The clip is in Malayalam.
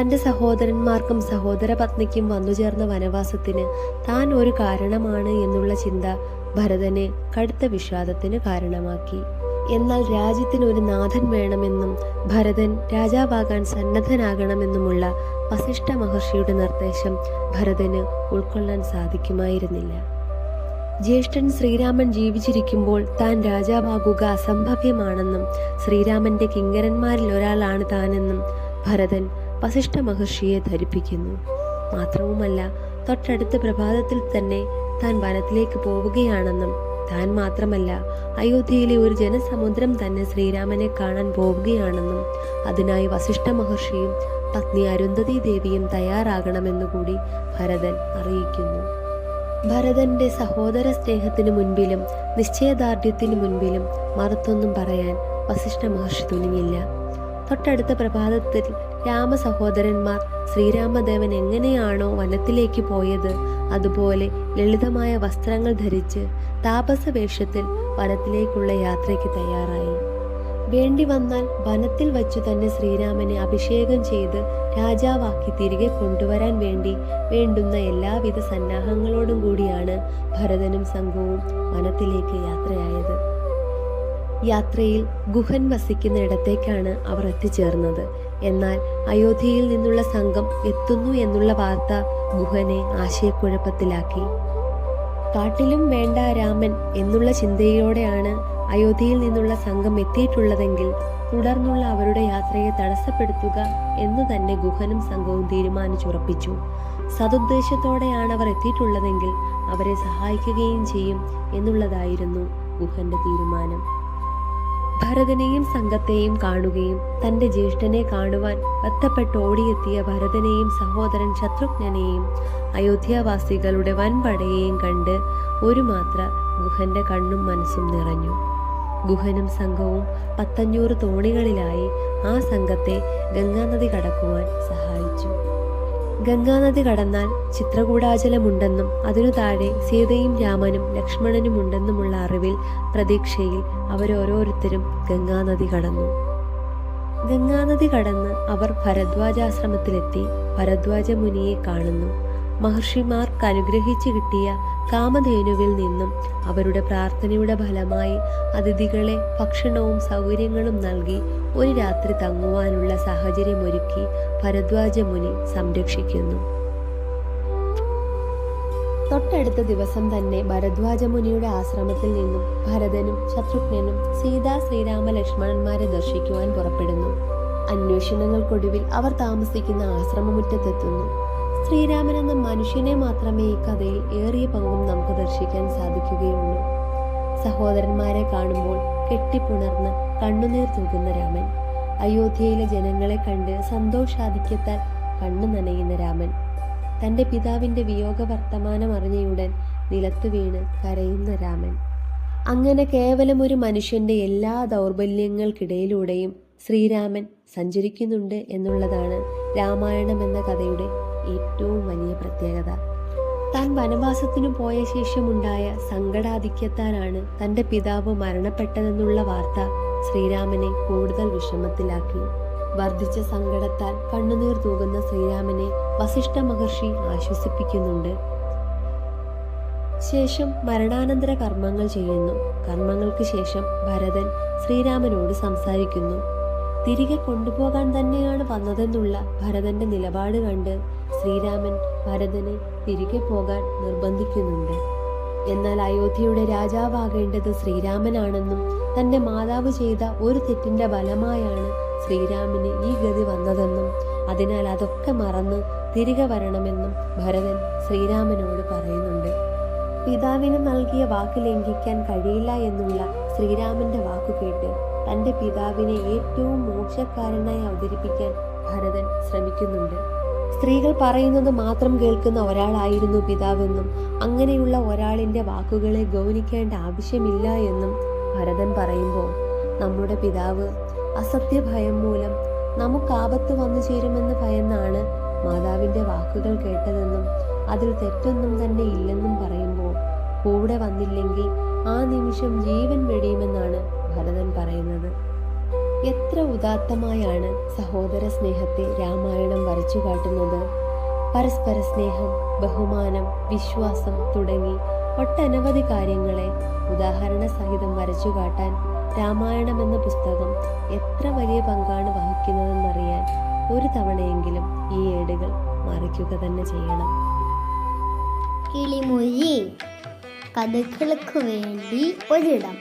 തന്റെ സഹോദരന്മാർക്കും സഹോദര പത്നിക്കും വന്നുചേർന്ന വനവാസത്തിന് താൻ ഒരു കാരണമാണ് എന്നുള്ള ചിന്ത ഭരതനെ കടുത്ത വിഷാദത്തിന് കാരണമാക്കി. എന്നാൽ രാജ്യത്തിന് ഒരു നാഥൻ വേണമെന്നും ഭരതൻ രാജാവാകാൻ സന്നദ്ധനാകണമെന്നുമുള്ള വസിഷ്ഠ മഹർഷിയുടെ നിർദ്ദേശം ഭരതന് ഉൾക്കൊള്ളാൻ സാധിക്കുമായിരുന്നില്ല. ജ്യേഷ്ഠൻ ശ്രീരാമൻ ജീവിച്ചിരിക്കുമ്പോൾ താൻ രാജാവാകുക അസംഭവ്യമാണെന്നും ശ്രീരാമന്റെ കിങ്കരന്മാരിൽ ഒരാളാണ് താനെന്നും ഭരതൻ വസിഷ്ഠ മഹർഷിയെ ധരിപ്പിക്കുന്നു. മാത്രവുമല്ല തൊട്ടടുത്ത പ്രഭാതത്തിൽ തന്നെ താൻ വനത്തിലേക്ക് പോവുകയാണെന്നും താൻ മാത്രമല്ല അയോധ്യയിലെ ഒരു ജനസമുദ്രം തന്നെ ശ്രീരാമനെ കാണാൻ പോവുകയാണെന്നും അതിനായി വസിഷ്ഠ മഹർഷിയും പത്നി അരുന്ധതി ദേവിയും തയ്യാറാകണമെന്നുകൂടി ഭരതൻ അറിയിക്കുന്നു. ഭരതന്റെ സഹോദര സ്നേഹത്തിനു മുൻപിലും നിശ്ചയദാർഢ്യത്തിനു മുൻപിലും മറുത്തൊന്നും പറയാൻ വസിഷ്ഠ മഹർഷി തുനിഞ്ഞില്ല. തൊട്ടടുത്ത പ്രഭാതത്തിൽ രാമ സഹോദരന്മാർ ശ്രീരാമദേവൻ എങ്ങനെയാണോ വനത്തിലേക്ക് പോയത് അതുപോലെ ലളിതമായ വസ്ത്രങ്ങൾ ധരിച്ച് താപസവേഷത്തിൽ വനത്തിലേക്കുള്ള യാത്രയ്ക്ക് തയ്യാറായി. വേണ്ടി വന്നാൽ വനത്തിൽ വച്ചു തന്നെ ശ്രീരാമനെ അഭിഷേകം ചെയ്ത് രാജാവാക്കി തിരികെ കൊണ്ടുവരാൻ വേണ്ടി വേണ്ടുന്ന എല്ലാവിധ സന്നാഹങ്ങളോടും കൂടിയാണ് ഭരതനും സംഘവും വനത്തിലേക്ക് യാത്രയായത്. യാത്രയിൽ ഗുഹൻ വസിക്കുന്ന ഇടത്തേക്കാണ് അവർ എത്തിച്ചേർന്നത്. എന്നാൽ അയോധ്യയിൽ നിന്നുള്ള സംഘം എത്തുന്നു എന്നുള്ള വാർത്ത ഗുഹനെ ആശയക്കുഴപ്പത്തിലാക്കി. കാട്ടിലും വേണ്ട രാമൻ എന്നുള്ള ചിന്തയോടെയാണ് അയോധ്യയിൽ നിന്നുള്ള സംഘം എത്തിയിട്ടുള്ളതെങ്കിൽ തുടർന്നുള്ള അവരുടെ യാത്രയെ തടസ്സപ്പെടുത്തുക എന്ന് തന്നെ ഗുഹനും സംഘവും തീരുമാനിച്ചുറപ്പിച്ചു. സതുദ്ദേശത്തോടെയാണ് അവർ എത്തിയിട്ടുള്ളതെങ്കിൽ അവരെ സഹായിക്കുകയും ചെയ്യും എന്നുള്ളതായിരുന്നു ഗുഹന്റെ തീരുമാനം. ഭരതനെയും സംഘത്തെയും കാണുകയും തന്റെ ജ്യേഷ്ഠനെ കാണുവാൻ ബന്ധപ്പെട്ട് ഓടിയെത്തിയ ഭരതനെയും സഹോദരൻ ശത്രുഘ്നെയും അയോധ്യാവാസികളുടെ വൻപടയെയും കണ്ട് ഒരു മാത്ര ഗുഹന്റെ കണ്ണും മനസ്സും നിറഞ്ഞു. ഗുഹനും സംഘവും പത്തഞ്ഞൂറ് തോണികളിലായി ആ സംഘത്തെ ഗംഗാനദി കടക്കുവാൻ സഹായിച്ചു. ഗംഗാനദി കടന്നാൽ ചിത്രകൂടാചലമുണ്ടെന്നും അതിനു താഴെ സീതയും രാമനും ലക്ഷ്മണനുമുണ്ടെന്നുമുള്ള അറിവിൽ പ്രതീക്ഷയിൽ അവരോരോരുത്തരും ഗംഗാനദി കടന്നു. ഗംഗാനദി കടന്ന് അവർ ഭരദ്വാജാശ്രമത്തിലെത്തി. ഭരദ്വാജ മുനിയെ കാണുന്നു. മഹർഷിമാർക്ക് അനുഗ്രഹിച്ചു കിട്ടിയ കാമധേനുവിൽ നിന്നും അവരുടെ പ്രാർത്ഥനയുടെ ഫലമായി അതിഥികളെ ഭക്ഷണവും സൗകര്യങ്ങളും നൽകി ഒരു രാത്രി തങ്ങുവാനുള്ള സാഹചര്യമൊരുക്കി ഭരദ്വാജ മുനി സംരക്ഷിക്കുന്നു. തൊട്ടടുത്ത ദിവസം തന്നെ ഭരദ്വാജ മുനിയുടെ ആശ്രമത്തിൽ നിന്നും ഭരതനും ശത്രുഘ്നനും സീതാ ശ്രീരാമ ലക്ഷ്മണന്മാരെ ദർശിക്കുവാൻ പുറപ്പെടുന്നു. അന്വേഷണങ്ങൾക്കൊടുവിൽ അവർ താമസിക്കുന്ന ആശ്രമമുറ്റത്തെത്തുന്നു. ശ്രീരാമൻ എന്ന മനുഷ്യനെ മാത്രമേ ഈ കഥയിൽ ഏറിയ പങ്കും നമുക്ക് ദർശിക്കാൻ സാധിക്കുകയുള്ളൂ. സഹോദരന്മാരെ കാണുമ്പോൾ കെട്ടിപ്പുണർന്ന് കണ്ണുനീർ തൂകുന്ന രാമൻ അയോധ്യയിലെ ജനങ്ങളെ കണ്ട് സന്തോഷാധിക്യത്താൽ കണ്ണു നനയുന്ന രാമൻ തന്റെ പിതാവിന്റെ വിയോഗ വർത്തമാനം അറിഞ്ഞയുടൻ നിലത്തു വീണ് കരയുന്ന രാമൻ. അങ്ങനെ കേവലം ഒരു മനുഷ്യന്റെ എല്ലാ ദൗർബല്യങ്ങൾക്കിടയിലൂടെയും ശ്രീരാമൻ സഞ്ചരിക്കുന്നുണ്ട് എന്നുള്ളതാണ് രാമായണം എന്ന കഥയുടെ ഏറ്റവും വലിയ പ്രത്യേകത. താൻ വനവാസത്തിനു പോയ ശേഷമുണ്ടായ സങ്കടാധിക്യത്താലാണ് തന്റെ പിതാവ് മരണപ്പെട്ടതെന്നുള്ള വാർത്ത ശ്രീരാമനെ കൂടുതൽ വിഷമത്തിലാക്കി. വർദ്ധിച്ച സങ്കടത്താൽ കണ്ണുനീർ തൂകുന്ന ശ്രീരാമനെ വസിഷ്ഠ മഹർഷി ആശ്വസിപ്പിക്കുന്നുണ്ട്. ശേഷം മരണാനന്തര കർമ്മങ്ങൾ ചെയ്യുന്നു. കർമ്മങ്ങൾക്ക് ശേഷം ഭരതൻ ശ്രീരാമനോട് സംസാരിക്കുന്നു. തിരികെ കൊണ്ടുപോകാൻ തന്നെയാണ് വന്നതെന്നുള്ള ഭരതന്റെ നിലപാട് കണ്ട് ശ്രീരാമൻ ഭരതനെ തിരികെ പോകാൻ നിർബന്ധിക്കുന്നുണ്ട്. എന്നാൽ അയോധ്യയുടെ രാജാവാകേണ്ടത് ശ്രീരാമനാണെന്നും തന്റെ മാതാവ് ചെയ്ത ഒരു തെറ്റിന്റെ ഫലമായാണ് ശ്രീരാമന് ഈ ഗതി വന്നതെന്നും അതിനാൽ അതൊക്കെ മറന്ന് തിരികെ വരണമെന്നും ഭരതൻ ശ്രീരാമനോട് പറയുന്നുണ്ട്. പിതാവിന് നൽകിയ വാക്ക് ലംഘിക്കാൻ കഴിയില്ല എന്നുള്ള ശ്രീരാമന്റെ വാക്കുകേട്ട് തന്റെ പിതാവിനെ ഏറ്റവും മോശക്കാരനായി അവതരിപ്പിക്കാൻ ഭരതൻ ശ്രമിക്കുന്നുണ്ട്. സ്ത്രീകൾ പറയുന്നത് മാത്രം കേൾക്കുന്ന ഒരാളായിരുന്നു പിതാവെന്നും അങ്ങനെയുള്ള ഒരാളിന്റെ വാക്കുകളെ ഗൗനിക്കേണ്ട ആവശ്യമില്ല എന്നും ഭരതൻ പറയുമ്പോൾ നമ്മുടെ പിതാവ് അസത്യഭയം മൂലം നമുക്ക് ആപത്ത് വന്നു ചേരുമെന്ന് ഭയന്നാണ് മാതാവിന്റെ വാക്കുകൾ കേട്ടതെന്നും അതിൽ തെറ്റൊന്നും തന്നെ ഇല്ലെന്നും പറയുമ്പോൾ കൂടെ വന്നില്ലെങ്കിൽ ആ നിമിഷം ജീവൻ വെടിയുമെന്നാണ് ഭരതൻ പറയുന്നത്. എത്ര ഉദാത്തമായാണ് സഹോദര സ്നേഹത്തെ രാമായണം വരച്ചു കാട്ടുന്നത്. പരസ്പര സ്നേഹം ബഹുമാനം വിശ്വാസം തുടങ്ങി ഒട്ടനവധി കാര്യങ്ങളെ ഉദാഹരണ സഹിതം വരച്ചു കാട്ടാൻ രാമായണം എന്ന പുസ്തകം എത്ര വലിയ പങ്കാണ് വഹിക്കുന്നതെന്നറിയാൻ ഒരു തവണയെങ്കിലും ഈ ഏടുകൾ മറിക്കുക തന്നെ ചെയ്യണം. കിളിമൊഴി. കഥകൾക്ക് വേണ്ടി ഒരിടം.